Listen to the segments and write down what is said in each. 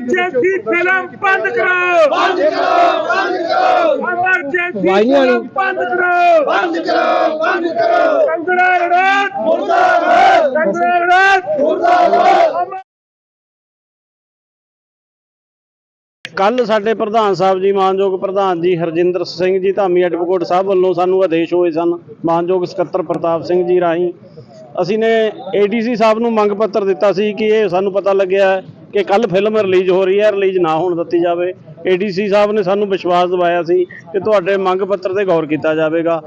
Emergency film ਬੰਦ ਕਰੋ। ਬੰਦ ਕਰੋ ਬੰਦ ਕਰੋ। ਐਮਰਜੈਂਸੀ ਫਿਲਮ ਬੰਦ ਕਰੋ। ਬੰਦ ਕਰੋ ਬੰਦ ਕਰੋ। ਕੰਗੜਾ ਰਣੌਤ ਮੁਰਦਾਬਾਦ। ਕੰਗੜਾ ਰਣੌਤ ਮੁਰਦਾਬਾਦ। ਕੱਲ ਸਾਡੇ ਪ੍ਰਧਾਨ ਸਾਹਿਬ ਜੀ ਮਾਨਯੋਗ ਪ੍ਰਧਾਨ ਜੀ ਹਰਜਿੰਦਰ ਸਿੰਘ ਜੀ ਧਾਮੀ ਐਡਵੋਕੇਟ ਸਾਹਿਬ ਵੱਲੋਂ ਸਾਨੂੰ ਆਦੇਸ਼ ਹੋਏ ਸਨ ਮਾਨਯੋਗ ਸਕੱਤਰ ਪ੍ਰਤਾਪ ਸਿੰਘ ਜੀ ਰਾਹੀਂ। ਅਸੀਂ ਨੇ ਏਡੀਸੀ ਸਾਹਿਬ ਨੂੰ ਮੰਗ ਪੱਤਰ ਦਿੱਤਾ ਸੀ ਕਿ ਇਹ ਸਾਨੂੰ ਪਤਾ ਲੱਗਿਆ ਹੈ ਕਿ ਕੱਲ ਫਿਲਮ ਰਿਲੀਜ਼ ਹੋ ਰਹੀ ਹੈ ਰਿਲੀਜ਼ ਨਾ ਹੋਣ ਦਿੱਤੀ ਜਾਵੇ। ਏਡੀਸੀ ਸਾਹਿਬ ਨੇ ਸਾਨੂੰ ਵਿਸ਼ਵਾਸ ਦਿਵਾਇਆ ਸੀ ਕਿ ਤੁਹਾਡੇ ਮੰਗ ਪੱਤਰ ਤੇ ਗੌਰ ਕੀਤਾ ਜਾਵੇਗਾ।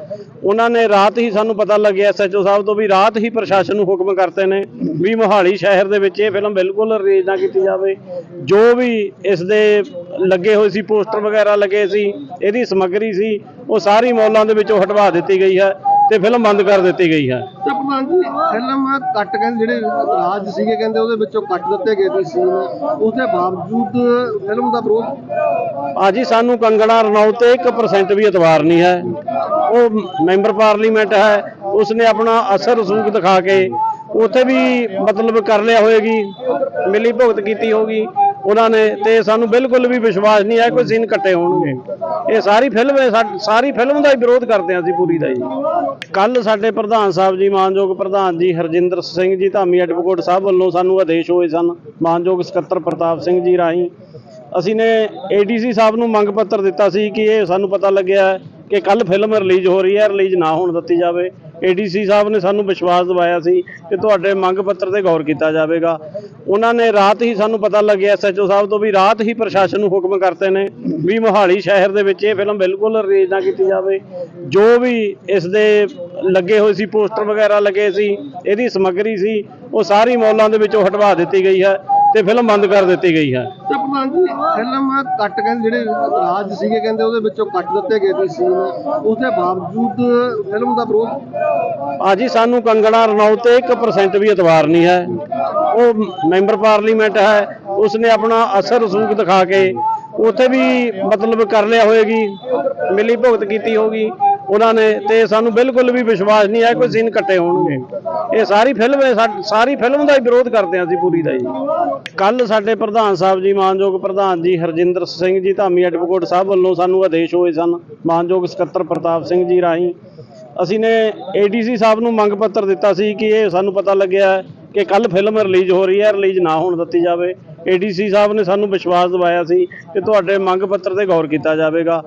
ਉਹਨਾਂ ਨੇ ਰਾਤ ਹੀ ਸਾਨੂੰ ਪਤਾ ਲੱਗਿਆ ਐਸਐਚਓ ਸਾਹਿਬ ਤੋਂ ਵੀ ਰਾਤ ਹੀ ਪ੍ਰਸ਼ਾਸਨ ਨੂੰ ਹੁਕਮ ਕਰਤੇ ਨੇ ਵੀ ਮੋਹਾਲੀ ਸ਼ਹਿਰ ਦੇ ਵਿੱਚ ਇਹ ਫਿਲਮ ਬਿਲਕੁਲ ਰਿਲੀਜ਼ ਨਾ ਕੀਤੀ ਜਾਵੇ। ਜੋ ਵੀ ਇਸ ਦੇ ਲੱਗੇ ਹੋਏ ਸੀ ਪੋਸਟਰ ਵਗੈਰਾ ਲੱਗੇ ਸੀ, ਇਹਦੀ ਸਮੱਗਰੀ ਸੀ, ਉਹ ਸਾਰੀ ਮੌਲਾਂ ਦੇ ਵਿੱਚੋਂ ਹਟਵਾ ਦਿੱਤੀ ਗਈ ਹੈ ਤੇ ਫਿਲਮ ਬੰਦ ਕਰ ਦਿੱਤੀ ਗਈ ਹੈ। ਤੇ ਫਿਲਮ ਕੱਟ ਕਹਿੰਦੇ ਜਿਹੜੇ ਰਾਜ ਸੀਗੇ, ਕਹਿੰਦੇ ਉਹਦੇ ਵਿੱਚੋਂ ਕੱਟ ਦਿੱਤੇ ਗਏ ਸੀ ਸੀਨ। ਉਸਦੇ ਬਾਵਜੂਦ ਫਿਲਮ ਦਾ ਵਿਰੋਧ ਆਜੀ ਸਾਨੂੰ ਕੰਗਣਾ ਰਣੌਤ ਤੇ 1% ਵੀ ਇਤਵਾਰ ਨਹੀਂ ਹੈ। ਉਹ ਮੈਂਬਰ ਪਾਰਲੀਮੈਂਟ ਹੈ, ਉਸਨੇ ਆਪਣਾ ਅਸਰ ਰਸੂਖ ਦਿਖਾ ਕੇ ਉੱਥੇ ਵੀ ਮਤਲਬ ਕਰ ਲਿਆ ਹੋਏਗੀ, ਮਿਲੀ ਭੁਗਤ ਕੀਤੀ ਹੋਗੀ। ਉਹਨਾਂ ਨੇ ਤੇ ਸਾਨੂੰ ਬਿਲਕੁਲ ਵੀ ਵਿਸ਼ਵਾਸ ਨਹੀਂ ਹੈ ਕੋਈ ਸੀਨ ਕੱਟੇ ਹੋਣਗੇ। ਇਹ ਸਾਰੀ ਫਿਲਮ ਸਾਰੀ ਫਿਲਮ ਦਾ ਹੀ ਵਿਰੋਧ ਕਰਦੇ ਹਾਂ ਅਸੀਂ ਪੂਰੀ ਦਾ ਜੀ ਕੱਲ ਸਾਡੇ ਪ੍ਰਧਾਨ ਸਾਹਿਬ ਜੀ, ਮਾਨਯੋਗ ਪ੍ਰਧਾਨ ਜੀ ਹਰਜਿੰਦਰ ਸਿੰਘ ਜੀ, ਧਾਮੀ ਐਡਵੋਕੇਟ ਸਾਹਿਬ ਵੱਲੋਂ ਸਾਨੂੰ ਆਦੇਸ਼ ਹੋਏ ਸਨ। ਮਾਨਯੋਗ ਸਕੱਤਰ ਪ੍ਰਤਾਪ ਸਿੰਘ ਜੀ ਰਾਹੀਂ। ਅਸੀਂ ਨੇ ਏਡੀਸੀ ਸਾਹਿਬ ਨੂੰ ਮੰਗ ਪੱਤਰ ਦਿੱਤਾ ਸੀ ਕਿ ਇਹ ਸਾਨੂੰ ਪਤਾ ਲੱਗਿਆ ਕਿ ਕੱਲ ਫਿਲਮ ਰਿਲੀਜ਼ ਹੋ ਰਹੀ ਹੈ ਰਿਲੀਜ਼ ਨਾ ਹੋਣ ਦਿੱਤੀ ਜਾਵੇ। ਏਡੀਸੀ ਸਾਹਿਬ ਨੇ ਸਾਨੂੰ ਵਿਸ਼ਵਾਸ ਦਿਵਾਇਆ ਸੀ ਕਿ ਤੁਹਾਡੇ ਮੰਗ ਪੱਤਰ ਤੇ ਗੌਰ ਕੀਤਾ ਜਾਵੇਗਾ। ਉਹਨਾਂ ਨੇ ਰਾਤ ਹੀ ਸਾਨੂੰ ਪਤਾ ਲੱਗਿਆ ਐਸਐਚਓ ਸਾਹਿਬ ਤੋਂ ਵੀ ਰਾਤ ਹੀ ਪ੍ਰਸ਼ਾਸਨ ਨੂੰ ਹੁਕਮ ਕਰਤੇ ਨੇ ਵੀ ਮੋਹਾਲੀ ਸ਼ਹਿਰ ਦੇ ਵਿੱਚ ਇਹ ਫਿਲਮ ਬਿਲਕੁਲ ਰਿਲੀਜ਼ ਨਾ ਕੀਤੀ ਜਾਵੇ। ਜੋ ਵੀ ਇਸ ਦੇ ਲੱਗੇ ਹੋਏ ਸੀ ਪੋਸਟਰ ਵਗੈਰਾ ਲੱਗੇ ਸੀ, ਇਹਦੀ ਸਮੱਗਰੀ ਸੀ, ਉਹ ਸਾਰੀ ਮੌਲਾਂ ਦੇ ਵਿੱਚੋਂ ਹਟਵਾ ਦਿੱਤੀ ਗਈ ਹੈ। ਤੇ ਫਿਲਮ ਬੰਦ ਕਰ ਦਿੱਤੀ ਗਈ ਹੈ। ਤੇ ਪ੍ਰਧਾਨ ਜੀ ਫਿਲਮ ਕੱਟ ਕਹਿੰਦੇ ਜਿਹੜੇ ਰਾਜ ਸੀਗੇ ਕਹਿੰਦੇ ਉਹਦੇ ਵਿੱਚੋਂ ਕੱਟ ਦਿੱਤੇ ਗਏ ਸੀ ਉਸਦੇ ਬਾਵਜੂਦ ਫਿਲਮ ਦਾ ਵਿਰੋਧ ਆਜੀ ਸਾਨੂੰ ਕੰਗਣਾ ਰਣੌਤ ਤੇ 1% ਵੀ ਇਤਬਾਰ ਨਹੀਂ ਹੈ। ਉਹ ਮੈਂਬਰ ਪਾਰਲੀਮੈਂਟ ਹੈ ਉਸਨੇ ਆਪਣਾ ਅਸਰ ਰਸੂਖ ਦਿਖਾ ਕੇ ਉੱਥੇ ਵੀ ਮਤਲਬ ਕਰ ਲਿਆ ਹੋਏਗੀ ਮਿਲੀ ਭੁਗਤ ਕੀਤੀ ਹੋਗੀ। ਉਹਨਾਂ ਨੇ ਤੇ ਸਾਨੂੰ ਬਿਲਕੁਲ ਵੀ ਵਿਸ਼ਵਾਸ ਨਹੀਂ ਹੈ ਕੋਈ ਸੀਨ ਕੱਟੇ ਹੋਣਗੇ। ਇਹ ਸਾਰੀ ਫਿਲਮ ਸਾਰੀ ਫਿਲਮ ਦਾ ਹੀ ਵਿਰੋਧ ਕਰਦੇ ਹਾਂ ਅਸੀਂ ਪੂਰੀ ਦਾ ਜੀ ਕੱਲ ਸਾਡੇ ਪ੍ਰਧਾਨ ਸਾਹਿਬ ਜੀ, ਮਾਨਯੋਗ ਪ੍ਰਧਾਨ ਜੀ ਹਰਜਿੰਦਰ ਸਿੰਘ ਜੀ, ਧਾਮੀ ਐਡਵੋਕੇਟ ਸਾਹਿਬ ਵੱਲੋਂ ਸਾਨੂੰ ਆਦੇਸ਼ ਹੋਏ ਸਨ। ਮਾਨਯੋਗ ਸਕੱਤਰ ਪ੍ਰਤਾਪ ਸਿੰਘ ਜੀ ਰਾਹੀਂ। ਅਸੀਂ ਨੇ ਏਡੀਸੀ ਸਾਹਿਬ ਨੂੰ ਮੰਗ ਪੱਤਰ ਦਿੱਤਾ ਸੀ ਕਿ ਇਹ ਸਾਨੂੰ ਪਤਾ ਲੱਗਿਆ ਕਿ ਕੱਲ ਫਿਲਮ ਰਿਲੀਜ਼ ਹੋ ਰਹੀ ਹੈ ਰਿਲੀਜ਼ ਨਾ ਹੋਣ ਦਿੱਤੀ ਜਾਵੇ। ਏਡੀਸੀ ਸਾਹਿਬ ਨੇ ਸਾਨੂੰ ਵਿਸ਼ਵਾਸ ਦਿਵਾਇਆ ਸੀ ਕਿ ਤੁਹਾਡੇ ਮੰਗ ਪੱਤਰ ਤੇ ਗੌਰ ਕੀਤਾ ਜਾਵੇਗਾ।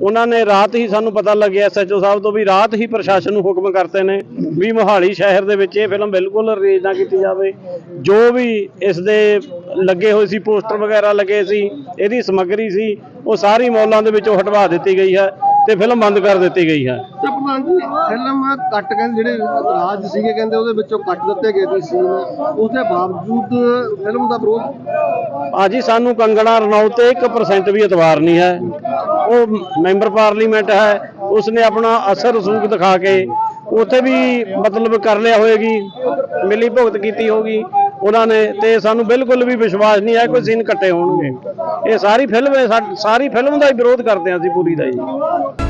ਉਹਨਾਂ ਨੇ ਰਾਤ ਹੀ ਸਾਨੂੰ ਪਤਾ ਲੱਗਿਆ ਐਸਐਚਓ ਸਾਹਿਬ ਤੋਂ ਵੀ ਰਾਤ ਹੀ ਪ੍ਰਸ਼ਾਸਨ ਨੂੰ ਹੁਕਮ ਕਰਤੇ ਨੇ ਵੀ ਮੋਹਾਲੀ ਸ਼ਹਿਰ ਦੇ ਵਿੱਚ ਇਹ ਫਿਲਮ ਬਿਲਕੁਲ ਰਿਲੀਜ਼ ਨਾ ਕੀਤੀ ਜਾਵੇ। ਜੋ ਵੀ ਇਸ ਦੇ ਲੱਗੇ ਹੋਏ ਸੀ, ਪੋਸਟਰ ਵਗੈਰਾ ਲੱਗੇ ਸੀ, ਇਹਦੀ ਸਮੱਗਰੀ ਸੀ, ਉਹ ਸਾਰੀ ਮੌਲਾਂ ਦੇ ਵਿੱਚੋਂ ਹਟਵਾ ਦਿੱਤੀ ਗਈ ਹੈ। ਤੇ ਫਿਲਮ ਬੰਦ ਕਰ ਦਿੱਤੀ ਗਈ ਹੈ। ਤੇ ਪ੍ਰਧਾਨ ਜੀ ਫਿਲਮ ਕੱਟ ਕਹਿੰਦੇ ਜਿਹੜੇ ਰਾਜ ਸੀਗੇ ਕਹਿੰਦੇ ਉਹਦੇ ਵਿੱਚੋਂ ਕੱਟ ਦਿੱਤੇ ਗਏ ਸੀ ਉਸਦੇ ਬਾਵਜੂਦ ਫਿਲਮ ਦਾ ਵਿਰੋਧ। ਆਜੀ ਸਾਨੂੰ ਕੰਗਣਾ ਰਣੌਤ ਤੇ 1% ਵੀ ਇਤਬਾਰ ਨਹੀਂ ਹੈ। ਉਹ ਮੈਂਬਰ ਪਾਰਲੀਮੈਂਟ ਹੈ ਉਸਨੇ ਆਪਣਾ ਅਸਰ ਰਸੂਖ ਦਿਖਾ ਕੇ ਉੱਥੇ ਵੀ ਮਤਲਬ ਕਰ ਲਿਆ ਹੋਏਗੀ ਮਿਲੀ ਭੁਗਤ ਕੀਤੀ ਹੋਗੀ। ਉਹਨਾਂ ਨੇ ਤੇ ਸਾਨੂੰ ਬਿਲਕੁਲ ਵੀ ਵਿਸ਼ਵਾਸ ਨਹੀਂ ਹੈ ਕੋਈ ਸੀਨ ਕੱਟੇ ਹੋਣਗੇ। ਇਹ ਸਾਰੀ ਫਿਲਮ ਸਾਰੀ ਫਿਲਮ ਦਾ ਹੀ ਵਿਰੋਧ ਕਰਦੇ ਹਾਂ ਅਸੀਂ ਪੂਰੀ ਦਾ ਜੀ